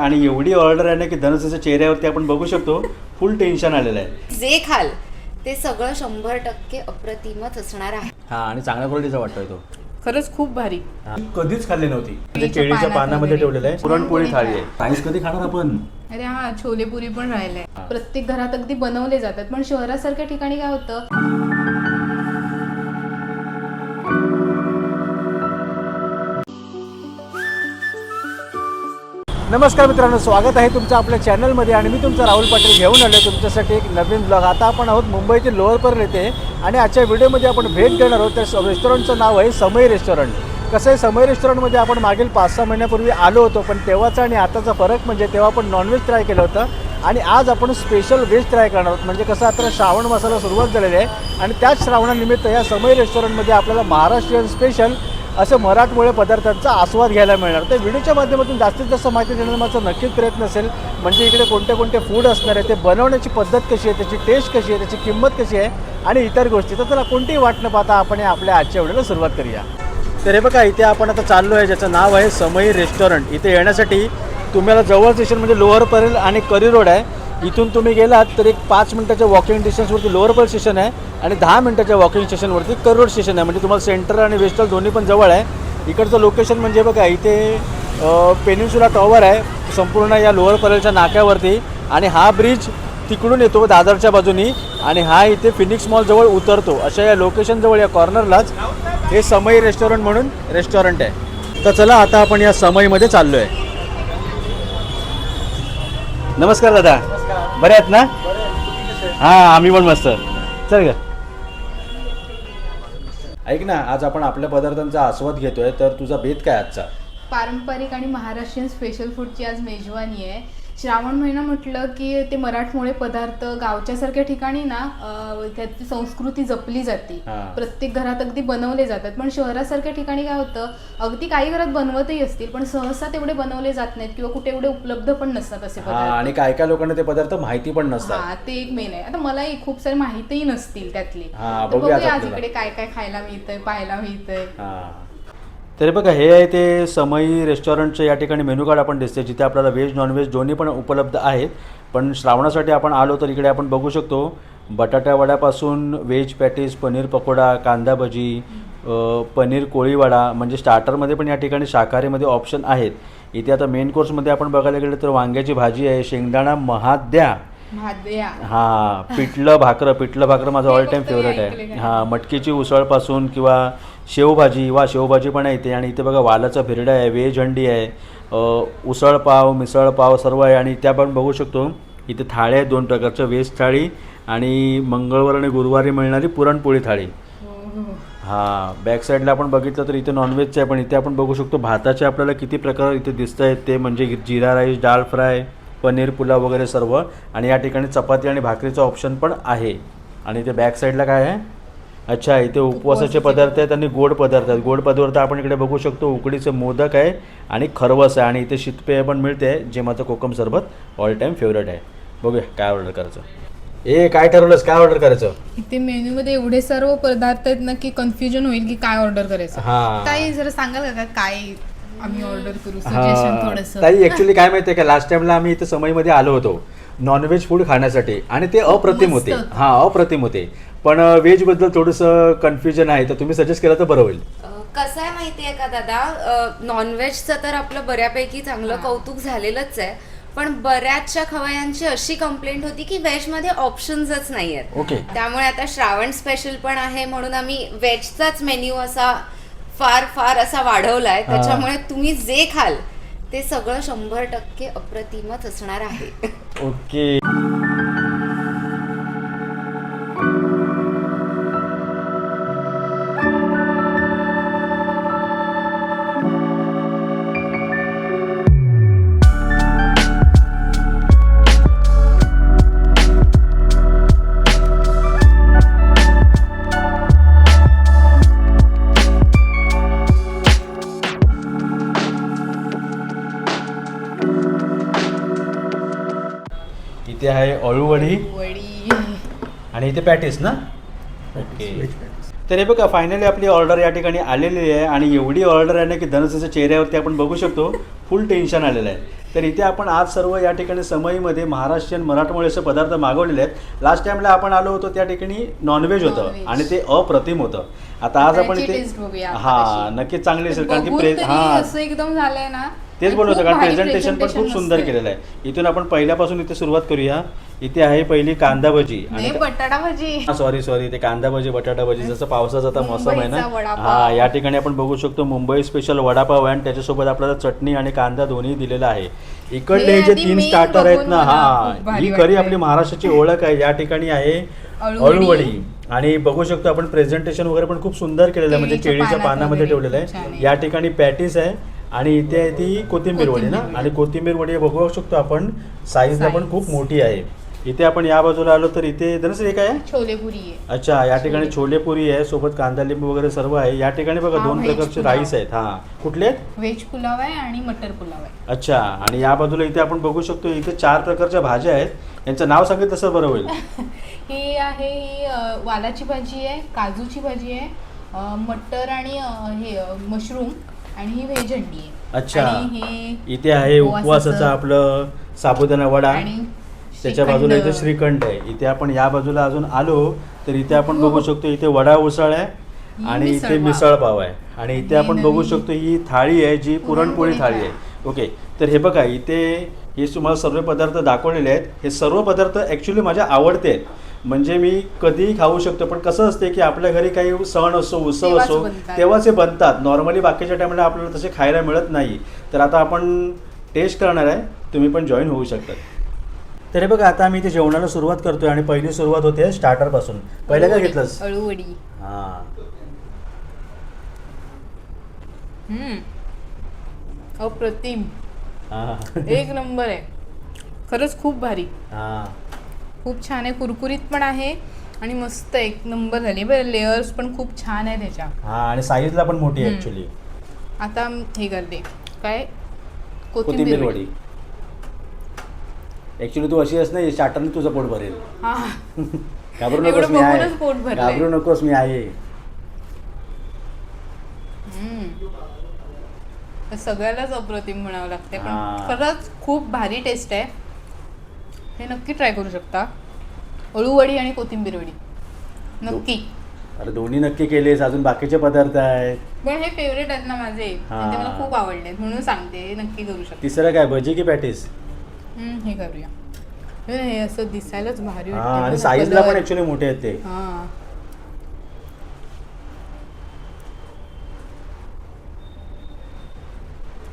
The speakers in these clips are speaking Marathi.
आणि एवढी ऑर्डर आहे ना की धनसेच्या चेहऱ्यावरती आपण बघू शकतो फुल टेन्शन आलेलं आहे. जे खाल ते सगळं शंभर टक्के अप्रतिमच असणार आहे. हा आणि चांगल्या क्वालिटीचा वाटतोय तो. खरंच खूप भारी. हा. कधीच खाल्ली नव्हती. म्हणजे केळीच्या पानामध्ये. ठेवलेलं आहे. पुरणपोळी थाळी आहे. प्राईस कधी खाणार आपण? अरे हा छोले पुरी पण राहिलंय. हा. प्रत्येक घरात अगदी बनवले जातात पण शहरासारख्या ठिकाणी काय होतं? नमस्कार मित्रांनो स्वागत आहे तुमचं आपल्या चॅनलमध्ये आणि मी तुमचा राहुल पाटील घेऊन आलो तुमच्यासाठी एक नवीन ब्लॉग आता आपण आहोत मुंबईतील लोअर येते आणि आजच्या व्हिडिओमध्ये आपण भेट देणार आहोत. त्या रेस्टॉरंटचं नाव आहे समय रेस्टॉरंट कसं आहे समय रेस्टॉरंटमध्ये आपण मागील पाच सहा महिन्यापूर्वी आलो होतो पण तेव्हाचा आणि आताचा फरक म्हणजे तेव्हा आपण नॉनव्हेज ट्राय केलं होतं आणि आज आपण स्पेशल व्हेज ट्राय करणार आहोत. म्हणजे कसं आता श्रावण मासाला सुरुवात झालेली आहे आणि त्याच श्रावणानिमित्त या समय रेस्टॉरंटमध्ये आपल्याला महाराष्ट्रीयन स्पेशल असं मराठमोळे पदार्थांचा आस्वाद घ्यायला मिळणार. तर व्हिडिओच्या माध्यमातून जास्तीत जास्त माहिती देण्याचा माझा नक्कीच प्रयत्न असेल. म्हणजे इकडे कोणते कोणते फूड असणार आहे ते बनवण्याची पद्धत कशी आहे त्याची टेस्ट कशी आहे त्याची किंमत कशी आहे आणि इतर गोष्टी. तर त्याला कोणतीही वाट न पाहता आपण आपल्या आजच्या व्हिडिओला सुरुवात करूया. तर हे बघा इथे आपण आता चाललो आहे ज्याचं नाव आहे समई रेस्टॉरंट. इथे येण्यासाठी तुम्हाला जवळ स्टेशन म्हणजे लोअर परेल आणि करी रोड आहे. इथून तुम्ही गेलात तर एक पाच मिनिटाच्या वॉकिंग डिस्टन्सवरती लोअर बल स्टेशन आहे आणि दहा मिनिटाच्या वॉकिंग स्टेशनवरती करोड स्टेशन आहे. म्हणजे तुम्हाला सेंटर आणि वेस्टल दोन्ही पण जवळ आहे. इकडचं लोकेशन म्हणजे बघा इथे पेनिन्सुला टॉवर आहे संपूर्ण या लोअर परेलच्या नाक्यावरती आणि हा ब्रिज तिकडून येतो दादरच्या बाजूनी आणि हा इथे फिनिक्स मॉलजवळ उतरतो. अशा या लोकेशनजवळ या कॉर्नरलाच हे समई रेस्टॉरंट म्हणून रेस्टॉरंट आहे. तर चला आता आपण या समईमध्ये चाललो आहे नमस्कार दादा. बरे आहेत ना? हां आम्ही पण मस्त. चल ग. ऐक ना आज आपण आपल्या पदार्थांचा आस्वाद घेतोय तर तुझा बेत काय आजचा? पारंपरिक आणि महाराष्ट्रीयन स्पेशल फूडची आज मेजवानी आहे. श्रावण महिना म्हटलं की ते मराठमोळे पदार्थ गावच्या सारख्या ठिकाणी ना अं, त्याची संस्कृती जपली जाते. हा. प्रत्येक घरात अगदी बनवले जातात. पण शहरासारख्या ठिकाणी काय होतं अगदी काही घरात बनवतही असतील पण सहसा तेवढे बनवले जात नाहीत किंवा कुठे एवढे उपलब्ध पण नसतात असे हा पदार्थ. आणि काय काय लोकांना ते पदार्थ माहिती पण नसतात. हा ते एक मेन आहे. आता मलाही खूप सारे माहितीही नसतील त्यातली. हा, तर बघूया बघूया आज आपल्याला. इकडे काय काय खायला मिळतंय पाहायला मिळतंय. हां. तरी बघा हे आहे ते समयी रेस्टॉरंटचं या ठिकाणी मेनू कार्ड आपण दिसते जिथे आपल्याला व्हेज नॉनव्हेज दोन्ही पण उपलब्ध आहेत. पण श्रावणासाठी आपण आलो तर इकडे आपण बघू शकतो बटाट्यावड्यापासून व्हेज पॅटीस पनीर पकोडा कांदा भजी पनीर कोळीवाडा म्हणजे स्टार्टरमध्ये पण या ठिकाणी शाकाहारीमध्ये ऑप्शन आहेत. इथे आता मेन कोर्समध्ये आपण बघायला गेलं तर वांग्याची भाजी आहे शेंगदाणा महाद्या हा पिठलं भाकरं पिठलं भाकरं माझं हे ऑल टाईम फक्त फेवरेट आहे. हा मटकीची उसळपासून किंवा शेवभाजी वा शेवभाजी पण आहे इथे. आणि इथे बघा वालाचा भिरडा आहे व्हेज हंडी आहे उसळपाव मिसळपाव सर्व आहे. आणि त्या आपण बघू शकतो. इथे थाळ्या आहेत दोन प्रकारच्या व्हेज थाळी आणि मंगळवार आणि गुरुवारी मिळणारी पुरणपोळी थाळी. हा बॅक साईडला आपण बघितलं तर इथे नॉनव्हेजचं आहे पण इथे आपण बघू शकतो भाताचे आपल्याला किती प्रकार इथे दिसत आहेत ते म्हणजे जिरा राईस डाळ फ्राय पनीर पुलाव वगैरे सर्व. आणि या ठिकाणी चपाती आणि भाकरीचा ऑप्शन पण आहे. आणि इथे बॅक साईडला काय आहे? अच्छा इथे उपवासाचे पदार्थ आहेत आणि गोड पदार्थ आहेत. गोड पदार्थ आपण इकडे बघू शकतो. उकडीचे मोदक आहे आणि खरवस आहे. आणि इथे शीतपेय पण मिळते जे माझं कोकम सरबत ऑल टाईम फेवरेट आहे. बघूया काय ऑर्डर करायचं. ए काय ठरवलंस? काय ऑर्डर करायचं? इथे मेन्यू मध्ये एवढे सर्व पदार्थ आहेत ना की कन्फ्युजन होईल की काय ऑर्डर करायचं. हां. ताई जरा सांगाल का काय आम्ही ऑर्डर करू. सजेशन हा. थोडस. ताई ऍक्च्युली काय माहितीये का लास्ट टाइमला आम्ही इथे समईमध्ये आलो होतो. नॉनव्हेज फूड खाण्यासाठी. आणि ते अप्रतिम होते. हा अप्रतिम होते. पण व्हेजबद्दल थोडंसं कन्फ्युजन आहे तर तुम्ही सजेस्ट केलं तर बरं होईल. अं, कसं आहे माहितीये का दादा? नॉनव्हेजचं तर आपलं बऱ्यापैकी चांगलं हा. कौतुक झालेलंच आहे. पण बऱ्याचशा खवयांची अशी कंप्लेंट होती की व्हेजमध्ये ऑप्शन्सच नाही आहेत ओके. त्यामुळे आता श्रावण स्पेशल पण आहे म्हणून आम्ही व्हेजचाच मेन्यू असा फार फार असा वाढवलाय. त्याच्यामुळे तुम्ही जे खाल ते सगळं शंभर टक्के अप्रतिमच असणार आहे. ओके. आहे अळूवडी. वडी आणि इथे पॅटीस ना? ओके तर हे बघा फायनली आपली ऑर्डर या ठिकाणी आलेली आहे आणि एवढी ऑर्डर आहे ना की धनसेच्या चेहऱ्यावरती आपण बघू शकतो फुल टेन्शन आलेलं आहे. तर इथे आपण आज सर्व या ठिकाणी समईमध्ये महाराष्ट्रीयन मराठमोळे असे पदार्थ मागवलेले आहेत. लास्ट टाइमला आपण आलो होतो त्या ठिकाणी नॉनव्हेज होतं. आणि ते अप्रतिम होतं. आता आज आपण इथे हा. नक्कीच चांगली असेल कारण की प्रे हा. असं एकदम झालंय ना तेच बोलत होतं कारण प्रेझेंटेशन पण खूप सुंदर केलेलं आहे. इथून आपण पहिल्यापासून इथे सुरुवात करूया. इथे आहे पहिली कांदा भजी. आणि बटाटा भाजी. सॉरी सॉरी ते कांदा भजी बटाटा भजी. जसं पावसाचा आता मोसम आहे ना. हा या ठिकाणी आपण बघू शकतो मुंबई स्पेशल वडापाव आहे. आणि त्याच्यासोबत आपल्याला चटणी आणि कांदा दोन्ही दिलेला आहे. इकडले हे जे तीन स्टार्टर आहेत ना हा ही खरी. आपली महाराष्ट्राची ओळख आहे. या ठिकाणी आहे अळूवडी. आणि बघू शकतो आपण प्रेझेंटेशन वगैरे पण खूप सुंदर केलेलं आहे. म्हणजे केळीच्या पानामध्ये ठेवलेलं आहे. या ठिकाणी पॅटीस आहे. आणि इथे आहे ती कोथिंबीर वडी ना. आणि कोथिंबीर वडी बघू शकतो आपण. साईजला पण. खूप मोठी आहे. इथे आपण या बाजूला आलो तर इथे धनश्री हे काय आहे छोलेपुरी आहे. अच्छा या ठिकाणी छोले. छोले पुरी आहे सोबत कांदा लिंबू वगैरे सर्व आहे. या ठिकाणी बघा दोन प्रकारचे. राईस आहेत. हा. कुठले? आहेत व्हेज पुलाव आहे आणि मटर पुलाव आहे. अच्छा आणि या बाजूला इथे आपण बघू शकतो इथे चार प्रकारच्या भाज्या आहेत. यांचं नाव सांगितलं तसं बरं होईल. ही आहे ही वालाची भाजी आहे काजूची भाजी आहे मटर आणि हे मशरूम. आणि ही व्हेज अंडी आहे. अच्छा. आणि हे इथे आहे उपवासाचं आपलं साबुदाणा वडा. आणि त्याच्या. बाजूला इथे श्रीखंड आहे. इथे आपण या बाजूला अजून आलो तर इथे आपण बघू शकतो इथे वडा उसळ आहे ही आणि इथे मिसळ पाव. आहे. आणि इथे ही आपण बघू शकतो ही थाळी आहे जी पुरणपोळी थाळी. आहे. ओके. तर हे बघा इथे हे तुम्हाला सर्व पदार्थ दाखवलेले आहेत. हे सर्व पदार्थ ॲक्च्युली माझ्या आवडते आहेत. म्हणजे मी कधीही खाऊ शकतो पण कसं असते की आपल्या घरी काही सण असो उत्सव असो. तेव्हाच हे बनतात. नॉर्मली बाकीच्या टायमाला आपल्याला तसे खायला मिळत नाही. तर आता आपण टेस्ट करणार आहे. तुम्ही पण जॉईन होऊ शकतात तर हे बघा आता आम्ही इथे जेवणाला सुरुवात करतोय आणि पहिली सुरुवात होते स्टार्टरपासून पहिलं काय. घेतलंस? अळूवडी. हां. अप्रतिम. एक नंबर आहे. खरंच खूप भारी. हां. खूप छान आहे. कुरकुरीत पण आहे आणि मस्त एक नंबर झाली. बरं लेअर्स पण खूप छान आहे त्याच्या. हां आणि साईजला पण मोठी आहे. ॲक्च्युली आता हे करते काय? कोथिंबीर वडी. ॲक्च्युली तू अशी आहेस नाही स्टार्टरने तुझं पोट भरेल. हा. घाबरू नकोस मी आहे. घाबरू नकोस मी आहे. सगळ्यालाच अप्रतिम म्हणावं लागते पण. खरंच खूप भारी टेस्ट आहे. हे नक्की ट्राय करू शकता. अळूवडी आणि कोथिंबीर वडी. नक्की. अरे दोन्ही नक्की केलेस अजून बाकीचे पदार्थ आहेत. पण हे फेवरेट आहेत ना माझे. मला खूप आवडले म्हणून सांगते हे नक्की करू शकता. तिसरं काय भजी की पॅटीस? हे करूया. हे हे असं दिसायलाच भारी हां वाटतंय आणि बघ, साईजला पण. ॲक्च्युली मोठे आहेत ते. हा.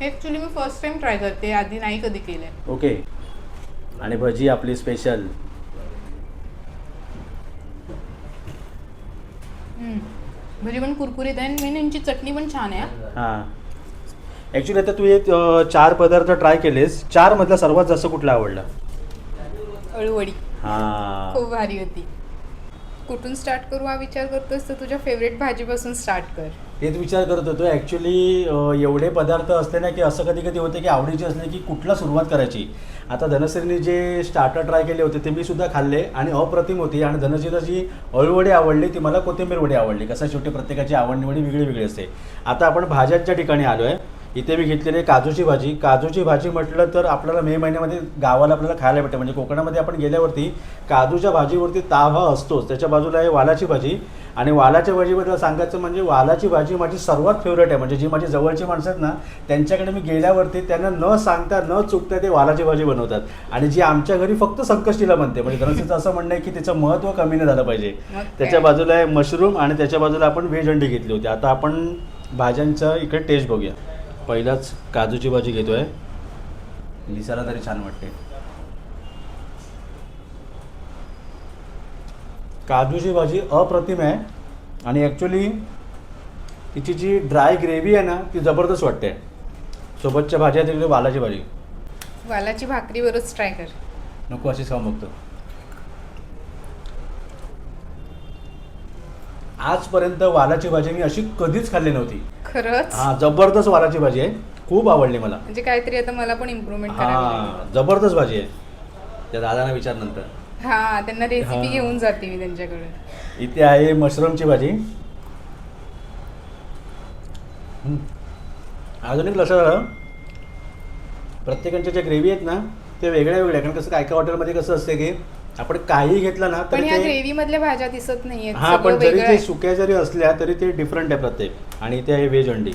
ऍक्च्युली मी फर्स्ट टाइम ट्राय करते आधी नाही कधी केलंय. ओके आणि भजी आपली स्पेशल हम्म. भजी पण कुरकुरीत आहे मेन यांची चटणी पण छान आहे हा. ॲक्च्युली आता तू हे अं, चार पदार्थ ट्राय केलेस. चार मधला सर्वात जास्त कुठला आवडला? अळूवडी. हां. खूप भारी होती. कुठून स्टार्ट करू हा विचार करतोस तर तुझ्या फेवरेट भाजीपासून स्टार्ट कर. तेच विचार करत होतो. ॲक्च्युली एवढे पदार्थ असले ना की असं कधी कधी होते की आवडीचे असले की कुठला सुरुवात करायची? आता धनश्रीने जे स्टार्टर ट्राय केले होते ते मी सुद्धा खाल्ले आणि अप्रतिम होती. आणि धनश्रीला जी अळूवडी आवडली ती मला कोथिंबीर वडी आवडली. कसं शेवटी प्रत्येकाची आवड निवडी वेगळी वेगळी असते. आता आपण भाज्यांच्या ठिकाणी आलो आहे इथे मी घेतलेली आहे काजूची भाजी. काजूची भाजी म्हटलं तर आपल्याला मे महिन्यामध्ये गावाला आपल्याला खायला भेटते. म्हणजे कोकणामध्ये आपण गेल्यावरती काजूच्या भाजीवरती ताव हा असतोच. त्याच्या बाजूला आहे वालाची भाजी. आणि वालाच्या भाजीबद्दल सांगायचं म्हणजे वालाची भाजी माझी सर्वात फेवरेट आहे. म्हणजे जी माझी जवळची माणसं आहेत ना त्यांच्याकडे मी गेल्यावरती त्यांना न सांगता न चुकता ते वालाची भाजी बनवतात. आणि जी आमच्या घरी फक्त संकष्टीला बनते. म्हणजे धनश्रीचं असं म्हणणं आहे की तिचं महत्त्व कमी नाही झालं पाहिजे? त्याच्या बाजूला आहे मशरूम आणि त्याच्या बाजूला आपण व्हेज अंडी घेतली होती. आता आपण भाज्यांचा इकडे टेस्ट बघूया. पहिलाच काजूची भाजी घेतोय. दिसायला तरी छान वाटते. काजूची भाजी अप्रतिम आहे. आणि ॲक्च्युली तिची जी ड्राय ग्रेव्ही आहे ना ती जबरदस्त वाटते. सोबतच्या भाज्या तिकडे वालाची भाजी. वालाची भाकरीवरच ट्राय कर. नको अशीच खाऊन बघतो आजपर्यंत वालाची भाजी मी अशी कधीच खाल्ली नव्हती. खरंच? हा जबरदस्त वालाची भाजी आहे. खूप आवडली मला. म्हणजे काहीतरी आता मला पण इम्प्रुव्हमेंट. हा जबरदस्त भाजी आहे. त्या दादांना विचार नंतर. हा त्यांना रेसिपी हा. घेऊन जाते मी त्यांच्याकडे इथे आहे मशरूमची भाजी. हम्म. अजून एक लक्षात आलं. प्रत्येकाच्या ज्या ग्रेव्ही आहेत ना ते वेगळ्या वेगळ्या कारण कसं काय काय हॉटेलमध्ये कसं असते की आपण काही घेतलं ना पण ते ग्रेव्ही मधल्या भाज्या दिसत नाहीयेत हा पण जरी ते. सुक्या जरी असल्या तरी ते डिफरंट आहे प्रत्येक. आणि ते आहे व्हेज अंडी.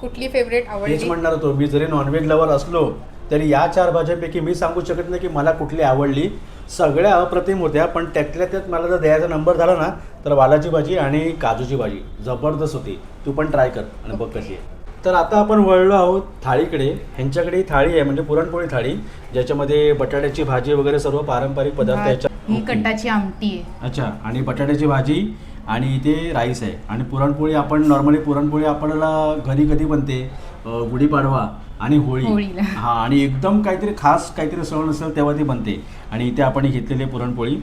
कुठली फेवरेट आवडली? म्हणणार होतो मी जरी नॉनव्हेज लवर असलो तरी या चार भाज्यांपैकी मी सांगू शकत नाही की मला कुठली आवडली. सगळ्या अप्रतिम होत्या पण त्यातल्या त्यात मला जर द्यायचा नंबर झाला ना तर वालाची भाजी आणि काजूची भाजी जबरदस्त होती. तू पण ट्राय कर आणि बघ कशी आहे. तर आता आपण वळलो आहोत थाळीकडे. ह्यांच्याकडे ही थाळी आहे म्हणजे पुरणपोळी थाळी ज्याच्यामध्ये बटाट्याची भाजी वगैरे सर्व पारंपरिक पदार्थ याच्या ही कटाची आमटी आहे. अच्छा आणि बटाट्याची भाजी आणि इथे राईस आहे. आणि पुरणपोळी आपण नॉर्मली पुरणपोळी आपल्याला घरी कधी बनते? अं, गुढीपाडवा आणि होळी. होळीला. हा आणि एकदम काहीतरी खास काहीतरी सण असेल तेव्हा ती बनते. आणि इथे आपण ही घेतलेली आहे पुरणपोळी.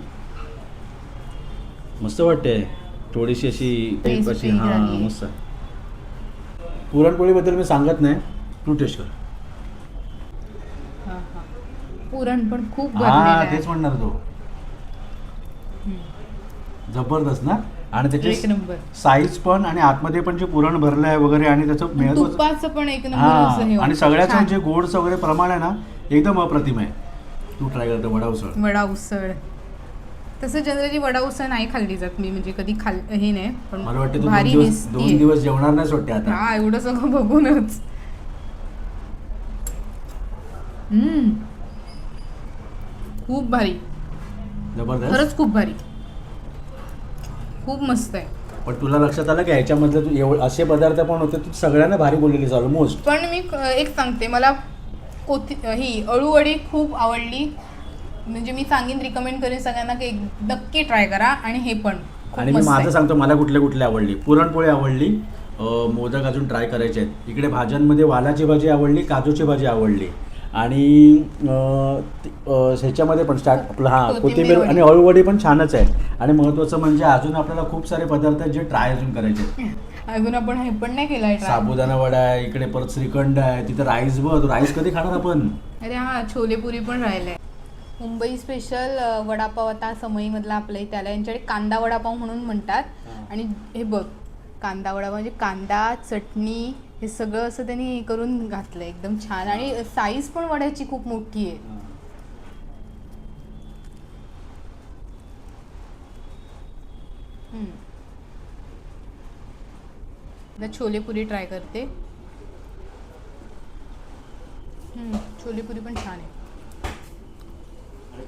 मस्त वाटते. थोडीशी अशी हा. मस्त. पुरणपोळीबद्दल मी सांगत नाही तू टेस्ट कर हा, हा. पुरण पण खूप हा. तेच म्हणणार तो. जबरदस्त ना आणि एक त्याची नंबर साईज पण आणि आतमध्ये पण जे पुरण भरलं आहे वगैरे आणि त्याचं तुपाचं पण एक नंबर. आणि सगळ्याचं. जे गोड्स वगैरे प्रमाण आहे ना एकदम अप्रतिम आहे तू ट्राय करतो वडा उसळ वडा उसळ तसं जनरली वडा उसळ नाही खाल्ली जात मी म्हणजे कधी खाल हे नाही पण मला वाटतं तू दोन भारी दिवस. दोन दिवस जेवणार नाही वाटते आता. हा एवढं सगळं बघूनच. हम्म. खूप भारी. जबरदस्त? खरंच खूप भारी. खूप मस्त आहे. पण तुला लक्षात आलं की ह्याच्यामधलं तू एवढ असे पदार्थ पण होते तू सगळ्यांना भारी बोललेलीस ऑलमोस्ट पण मी क- एक सांगते मला कोथी ही अळूवडी खूप आवडली. म्हणजे मी सांगेन रिकमेंड करेन सगळ्यांना की नक्की ट्राय करा आणि हे पण खूप आणि मी मस्त माझं. सांगतो मला कुठले कुठले आवडली पुरणपोळी आवडली अं, मोदक अजून ट्राय करायचे आहेत इकडे भाज्यांमध्ये वालाची भाजी आवडली काजूची भाजी आवडली आणि अं, ती- अं, ह्याच्यामध्ये पण स्टार्ट आपलं हां कोथिंबीर कोथिंबीर वडी. आणि अळूवडी पण छानच आहे आणि महत्त्वाचं म्हणजे अजून आपल्याला खूप सारे पदार्थ आहेत जे ट्राय अजून करायचे आहेत. अजून आपण हे पण नाही केलाय try. साबुदाणा वडा आहे इकडे परत श्रीखंड आहे तिथे राईस बघ राईस कधी खाणार आपण अरे हा छोलेपुरी पण राहिलाय मुंबई स्पेशल वडापाव आता समईमधला आपल्या इथे आला यांच्याकडे कांदा वडापाव म्हणून म्हणतात. आणि हे बघ कांदा वडापाव म्हणजे कांदा चटणी हे सगळं असं त्यांनी हे करून घातलं एकदम छान. आणि साईज पण वड्याची खूप मोठी आहे. आता छोलेपुरी ट्राय करते. हम्म, छोलेपुरी पण छान आहे.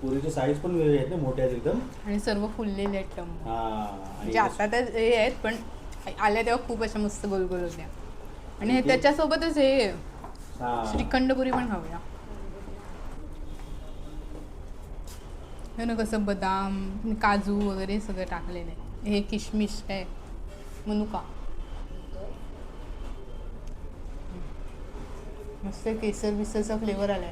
पुरीची साईज पण वेगळी आहेत ना मोठ्या आहेत एकदम. आणि सर्व फुललेले आहेत हा आणि म्हणजे आता तर हे आहेत पण आल्या तेव्हा खूप अशा मस्त गोल गोल होत्या. आणि हे त्याच्यासोबतच हे हा. श्रीखंडपुरी पण खाऊया हे ना कसं बदाम काजू वगैरे सगळं टाकलेलं आहे. हे किशमिश आहे मनुका. मस्त केसर बिसरचा फ्लेवर आलाय.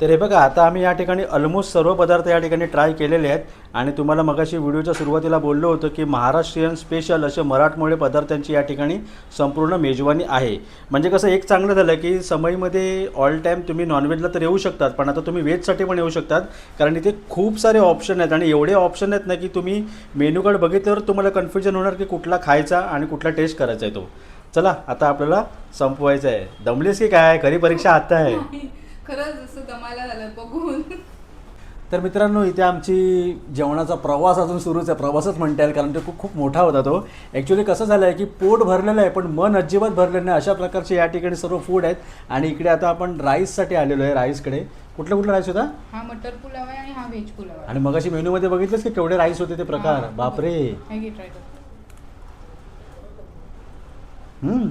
तर हे बघा आता आम्ही या ठिकाणी ऑलमोस्ट सर्व पदार्थ या ठिकाणी ट्राय केलेले आहेत. आणि तुम्हाला मगाशी व्हिडिओच्या सुरुवातीला बोललो होतो की महाराष्ट्रीयन स्पेशल असे मराठमोळे पदार्थांची या ठिकाणी संपूर्ण मेजवानी आहे. म्हणजे कसं एक चांगलं झालं की समईमध्ये ऑल टाईम तुम्ही नॉनव्हेजला तर येऊ शकतात पण आता तुम्ही व्हेजसाठी पण येऊ शकतात. कारण इथे खूप सारे ऑप्शन आहेत आणि एवढे ऑप्शन आहेत ना की तुम्ही मेनू कार्ड बघितल्यावर तुम्हाला कन्फ्युजन होणार की कुठला खायचा आणि कुठला टेस्ट करायचा आहे तो. चला आता आपल्याला संपवायचं आहे. दमलीस की काय? खरी परीक्षा आता आहे. खरंच जसं दमायला झालं बघून. तर मित्रांनो इथे आमची जेवणाचा प्रवास अजून सुरूच आहे. प्रवासच म्हणता येईल कारण तो खूप खूप मोठा होता तो. ॲक्च्युली कसं झालं आहे की पोट भरलेलं आहे पण मन अजिबात भरलेलं नाही. अशा प्रकारचे या ठिकाणी सर्व फूड आहेत. आणि इकडे आता आपण राईससाठी आलेलो आहे राईसकडे कुठला कुठला राईस होता? हा मटर पुलाव आहे आणि हा व्हेज पुलाव आहे. आणि मगाशी मेनूमध्ये बघितलंच की केवढे राईस होते ते प्रकार? हा. बापरे. हे घे ट्राय कर. हम्म.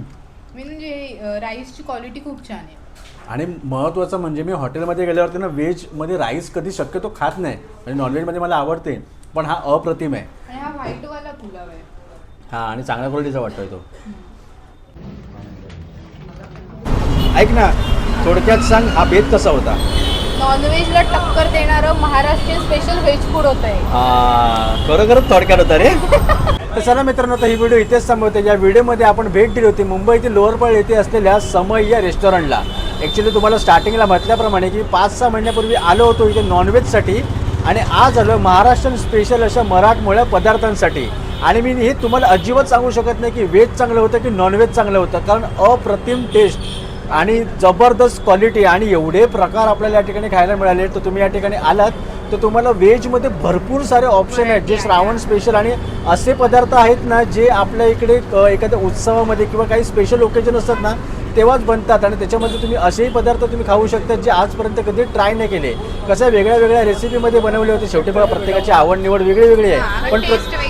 मी म्हणजे राईसची क्वालिटी खूप छान आहे. आणि महत्त्वाचं म्हणजे मी हॉटेलमध्ये गेल्यावरती ना व्हेजमध्ये राईस कधी शक्यतो खात नाही. म्हणजे नॉनव्हेजमध्ये मला आवडते पण हा अप्रतिम आहे. हा व्हाईटवाला पुलाव आहे. हा आणि चांगल्या क्वालिटीचा वाटतोय तो. ऐक ना थोडक्यात सांग हा भेद कसा होता? नॉनव्हेजला टक्कर देणारं महाराष्ट्रीयन स्पेशल व्हेज फूड होत आहे हा खरोखरच थोडक्यात होता रे. तर चला मित्रांनो तर ही व्हिडिओ इथेच थांबवते. या व्हिडिओमध्ये आपण भेट दिली होती. मुंबईतील लोअरपळ येथे असलेल्या समय या रेस्टॉरंटला ॲक्च्युली तुम्हाला स्टार्टिंगला म्हटल्याप्रमाणे की पाच सहा महिन्यापूर्वी आलो होतो इथे नॉनव्हेजसाठी आणि आज आलो महाराष्ट्रन स्पेशल अशा मराठमोळ्या पदार्थांसाठी. आणि मी हे तुम्हाला अजिबात सांगू शकत नाही की व्हेज चांगलं होतं की नॉनव्हेज चांगलं होतं कारण अप्रतिम टेस्ट आणि जबरदस्त क्वालिटी आणि एवढे प्रकार आपल्याला या ठिकाणी खायला मिळाले. तर तुम्ही या ठिकाणी आलात तर तुम्हाला व्हेजमध्ये भरपूर सारे ऑप्शन आहेत जे श्रावण स्पेशल आणि असे पदार्थ आहेत ना जे आपल्या इकडे एखाद्या उत्सवामध्ये किंवा काही स्पेशल ओकेजन असतात ना तेव्हाच बनतात. आणि त्याच्यामध्ये तुम्ही असेही पदार्थ तुम्ही खाऊ शकता जे आजपर्यंत कधी ट्राय नाही केले. कसं वेगळ्या वेगळ्या रेसिपीमध्ये बनवले होते. शेवटी बघा प्रत्येकाची आवड निवड वेगळी वेगळी आहे. पण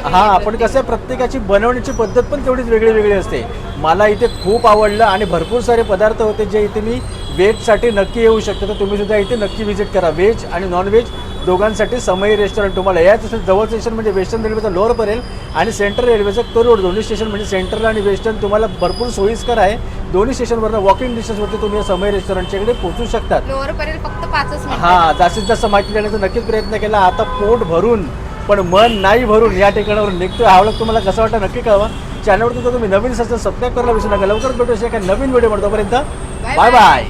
हां पण कसं आहे प्रत्येकाची बनवण्याची पद्धत पण तेवढीच वेगळी वेगळी असते. मला इथे खूप आवडलं आणि भरपूर सारे पदार्थ होते जे इथे मी व्हेजसाठी नक्की येऊ शकतो. तर तुम्ही सुद्धा इथे नक्की व्हिजिट करा. व्हेज आणि नॉनव्हेज दोघांसाठी समयी रेस्टॉरंट तुम्हाला याच असेल. जवळ स्टेशन म्हणजे वेस्टर्न रेल्वेचं लोअर परेल आणि सेंट्रल रेल्वेचं करोड दोन्ही स्टेशन म्हणजे सेंट्रल आणि वेस्टर्न तुम्हाला भरपूर सोयीस्कर आहे. दोन्ही स्टेशनवरनं वॉकिंग डिस्टन्सवरती तुम्ही या समय रेस्टॉरंटच्या इकडे पोहोचू शकतात. लोअर फक्त पाचच हा जास्तीत जास्त माहिती देण्याचा नक्कीच प्रयत्न केला. आता पोट भरून पण मन नाही भरून या ठिकाणावर निघतोय. हा व्लॉग तुम्हाला कसं वाटतं नक्की कळवा. चॅनलवर तुमचं तुम्ही नवीन असेल तर सबस्क्राईब करायला विसरू नका. लवकरच भेटू एका नवीन व्हिडिओ तोपर्यंत बाय बाय